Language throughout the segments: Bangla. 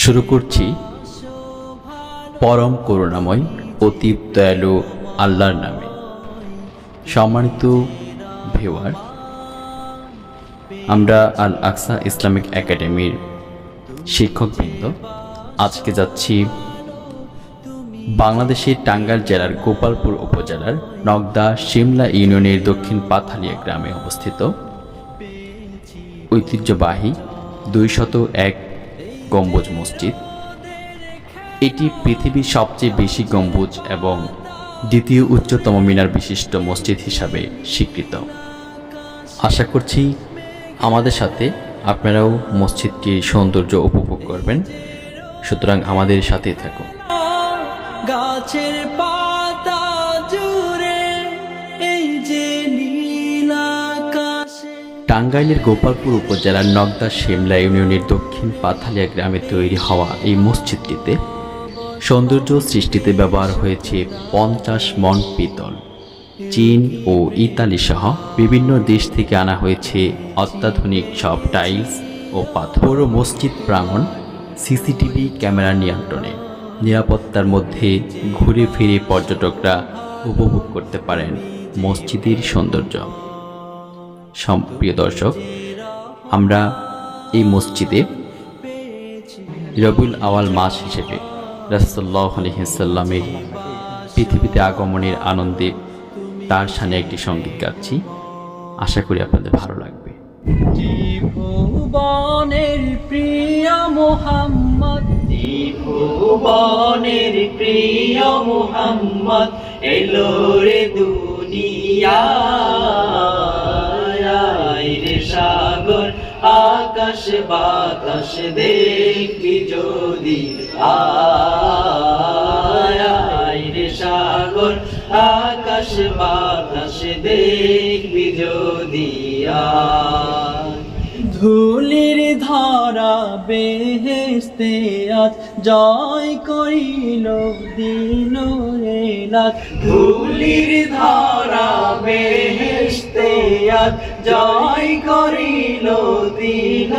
শুরু করছি পরম করুণাময়, অতি দয়ালু আল্লাহর নামে। সম্মানিত ভিওয়ার আমরা আল আকসা ইসলামিক একাডেমির শিক্ষকবৃন্দ, আজকে যাচ্ছি বাংলাদেশের টাঙ্গাইল জেলার গোপালপুর উপজেলার নগদা শিমলা ইউনিয়নের দক্ষিণ পাথালিয়া গ্রামে অবস্থিত। ঐতিহ্যবাহী দুই শত এক গম্বুজ মসজিদ। এটি পৃথিবীর সবচেয়ে বেশি গম্বুজ এবং দ্বিতীয় উচ্চতম মিনার বিশিষ্ট মসজিদ হিসাবে স্বীকৃত। আশা করছি আমাদের সাথে আপনারাও মসজিদটির সৌন্দর্য উপভোগ করবেন। সুতরাং আমাদের সাথেই থাকুন। গাছের পাতা টাঙ্গাইলের গোপালপুর উপজেলার নগদা শিমলা ইউনিয়নের দক্ষিণ পাথালিয়া গ্রামে তৈরি হওয়া এই মসজিদটিতে সৌন্দর্য সৃষ্টিতে ব্যবহার হয়েছে পঞ্চাশ মন পিতল, চীন ও ইতালি সহ বিভিন্ন দেশ থেকে আনা হয়েছে অত্যাধুনিক সব টাইলস ও পাথর। ও মসজিদ প্রাঙ্গণ সিসিটিভি ক্যামেরা নিয়ন্ত্রণে। নিরাপত্তার মধ্যে ঘুরে ফিরে পর্যটকরা উপভোগ করতে পারেন মসজিদের সৌন্দর্য। সম- প্রিয় দর্শক আমরা এই মসজিদে রবিউল আওয়াল মাস হিসেবে রাসুল্লাহ আলহিসাল্লামের পৃথিবীতে আগমনের আনন্দে তার সামনে একটি সংগীত গাচ্ছি। আশা করি আপনাদের ভালো লাগবে। ভুবনের প্রিয় মোহাম্মদ ভুবনের প্রিয় মোহাম্মদ এলো রে দুনিয়া। সাগর আকাশ বাতাস দেখবি যদি আয়রে সাগর আকাশ বাতাস দেখবি যদি আয়। ধুলির ধরা বেহেস্তে আজ জয় করিল দিন রাত ধুলির ধরা বেহেস্তে আজ জয় করিল দিন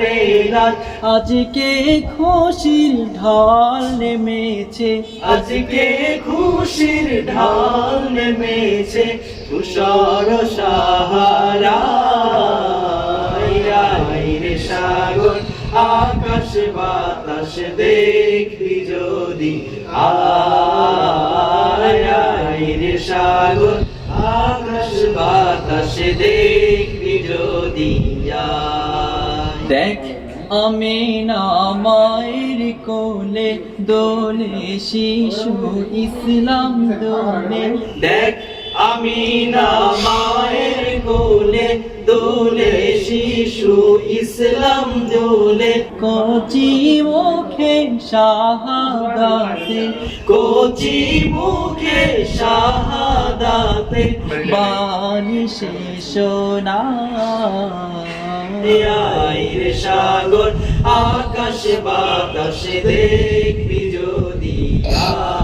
রে রাত আজকে খুশির ঢাল নেমেছে, আজকে খুশির ঢাল নেমেছে, তুষার সাহারা। আকাশ বাতাস দেখবি যদি। আয় রে সাগর আকাশ বাতাস দেখবি যদি। দেখ আমি না মায়ের কোলে দোলে শিশু ইসলাম দোলে। দেখ আমি না মায়ের কোলে দোলে শিশু ইসলাম দোলে। কচি মুখে শাহাদাতে কচি মুখে শাহাদাতে। বাণী শেষ না। রে সাগর আকাশ বাতাস দেখবি যদি আয়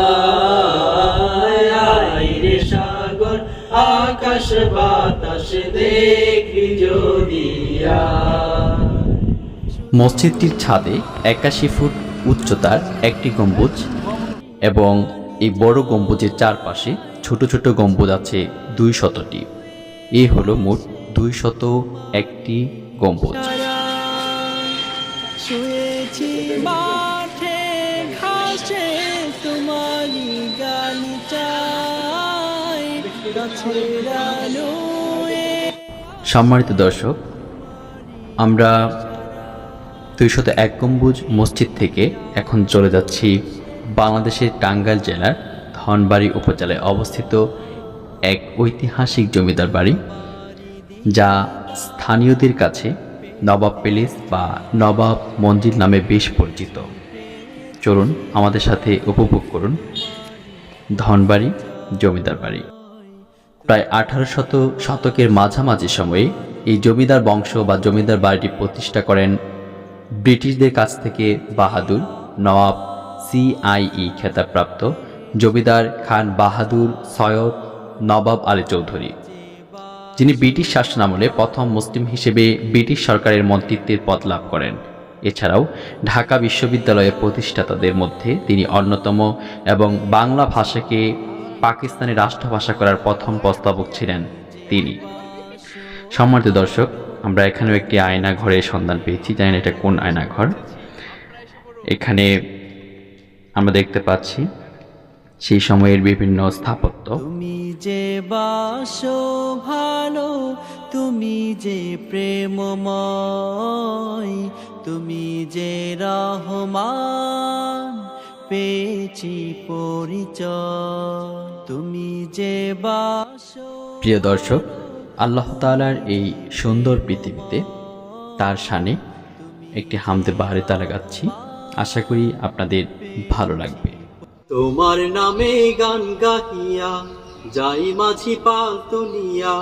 আকাশ বাতাস দেখি যদি মসজিদটির ছাদে একাশি ফুট উচ্চতার একটি গম্বুজ এবং এই বড় গম্বুজের চারপাশে ছোট ছোট গম্বুজ আছে দুই শতটি। এ হলো মোট দুই শত একটি গম্বুজ। সম্মানিত দর্শক, আমরা দুইশত এক গম্বুজ মসজিদ থেকে এখন চলে যাচ্ছি বাংলাদেশের টাঙ্গাইল জেলার ধনবাড়ি উপজেলায় অবস্থিত এক ঐতিহাসিক জমিদার বাড়ি, যা স্থানীয়দের কাছে নবাব প্যালেস বা নবাব মঞ্জিল নামে বেশ পরিচিত। চলুন আমাদের সাথে উপভোগ করুন ধনবাড়ি জমিদার বাড়ি। প্রায় আঠারো শত শতকের মাঝামাঝি সময়ে এই জমিদার বংশ বা জমিদার বাড়িটি প্রতিষ্ঠা করেন ব্রিটিশদের কাছ থেকে বাহাদুর নওয়াব সিআইই খেতাবপ্রাপ্ত জমিদার খান বাহাদুর সৈয়দ নবাব আলী চৌধুরী, যিনি ব্রিটিশ শাসনামলে প্রথম মুসলিম হিসেবে ব্রিটিশ সরকারের মন্ত্রিত্বের পদ লাভ করেন। এছাড়াও ঢাকা বিশ্ববিদ্যালয়ের প্রতিষ্ঠাতাদের মধ্যে তিনি অন্যতম এবং বাংলা ভাষাকে পাকিস্তানি রাষ্ট্রভাষা করার প্রথম প্রস্তাবক ছিলেন তিনি। সম্মানিত দর্শক, আমরা এখানেও একটি আয়না ঘরের সন্ধান পেয়েছি। জানেন এটা কোন আয়না ঘর এখানে আমরা দেখতে পাচ্ছি সেই সময়ের বিভিন্ন স্থাপত্য। তুমি যে বাসো ভালো, তুমি যে প্রেমময়, তুমি যে রহমান পেয়েছি পরিচয়। তুমি যে বাসো প্রিয় দর্শক আল্লাহ তাআলার এই সুন্দর পৃথিবীতে তার শানে একটি হামদে বাহারে তালা গাচ্ছি। আশা করি আপনাদের ভালো লাগবে। তোমার নামে গান গাহিয়া যাই মাঝি পাল তুলিয়া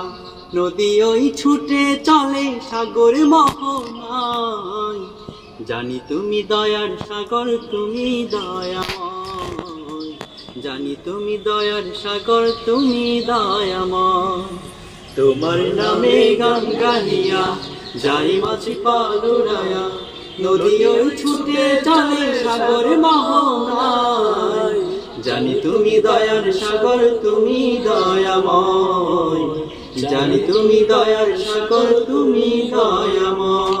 নদী ওই ছুটে চলে সাগর মোহনায়। জানি তুমি দয়ার সাগর, তুমি দয়াময়। জানি তুমি দয়ার সাগর, তুমি দয়াময়। তোমার নামে গান গাহিয়া যাই মাঝি পাল উড়ায়া নদী ওই ছুটে চলে সাগর মোহনায়। জানি তুমি দয়ার সাগর, তুমি দয়াময়। জানি তুমি দয়ার সাগর, তুমি দয়াময়।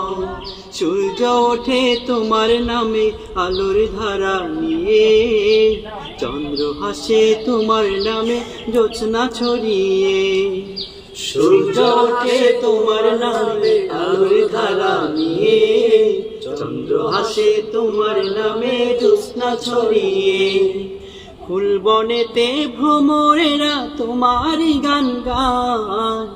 সূর্য ওঠে তোমার নামে, আলোর ধারা নিয়ে। চন্দ্র হাসে তোমার নামে জোৎস্না ছড়িয়ে। সূর্য ওঠে তোমার নামে, আলোর ধারা নিয়ে। চন্দ্র হাসে তোমার নামে, জ্যোৎস্না ছড়িয়ে। ফুল বনেতে ভ্রমরেরা তোমারই গান গান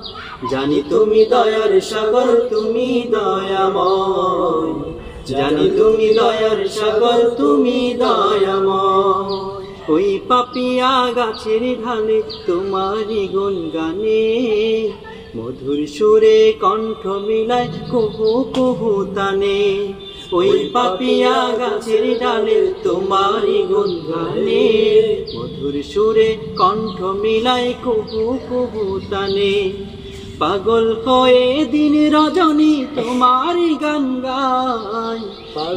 জানি তুমি দয়ার সাগর, তুমি দয়াময়। জানি তুমি দয়ার সাগর, তুমি দয়াময়। ওই পাপিয়া গাছের ঢালে তোমারই গুণ গানে মধুর সুরে কণ্ঠ মিলায় কুহু কুহু তানে। ওই পাপিয়া গাছের ডালে তোমারই গুণ গানে মধুর সুরে কণ্ঠ মিলায় কুহু কুহু তানে। পাগল হয়ে দিন রজনী তোমারই গান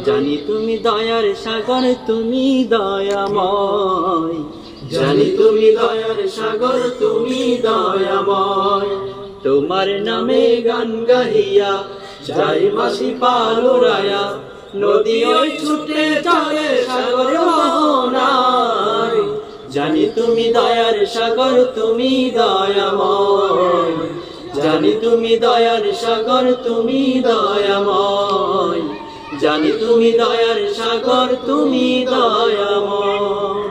জানি তুমি দয়ার সাগর তুমি দয়াময়। জানি তুমি দয়ার সাগর তুমি দয়াময়। তোমার নামে গান গাহিয়া যাই মাসি পালুরায়া নদী ওই ছুটে চলে সাগর মোহনায়। জানি তুমি দয়ার সাগর তুমি দয়াময়। জানি তুমি দয়ার সাগর, তুমি দয়াময়। জানি তুমি দয়ার সাগর, তুমি দয়াময়।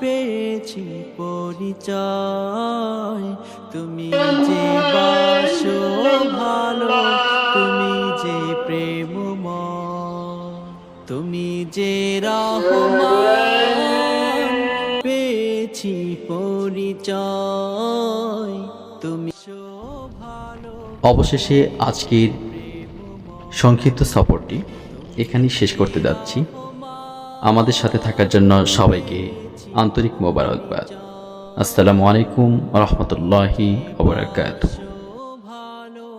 পেয়েছি পরিচয়। তুমি যে বাসো ভালো, তুমি যে প্রেমময়। তুমি যে রহমান অবশেষে আজকের সংক্ষিপ্ত সফরটি এখানেই শেষ করতে যাচ্ছি। আমাদের সাথে থাকার জন্য সবাইকে আন্তরিক মোবারকবাদ। আসসালামু আলাইকুম রহমতুল্লাহি ওবরাকাতুহ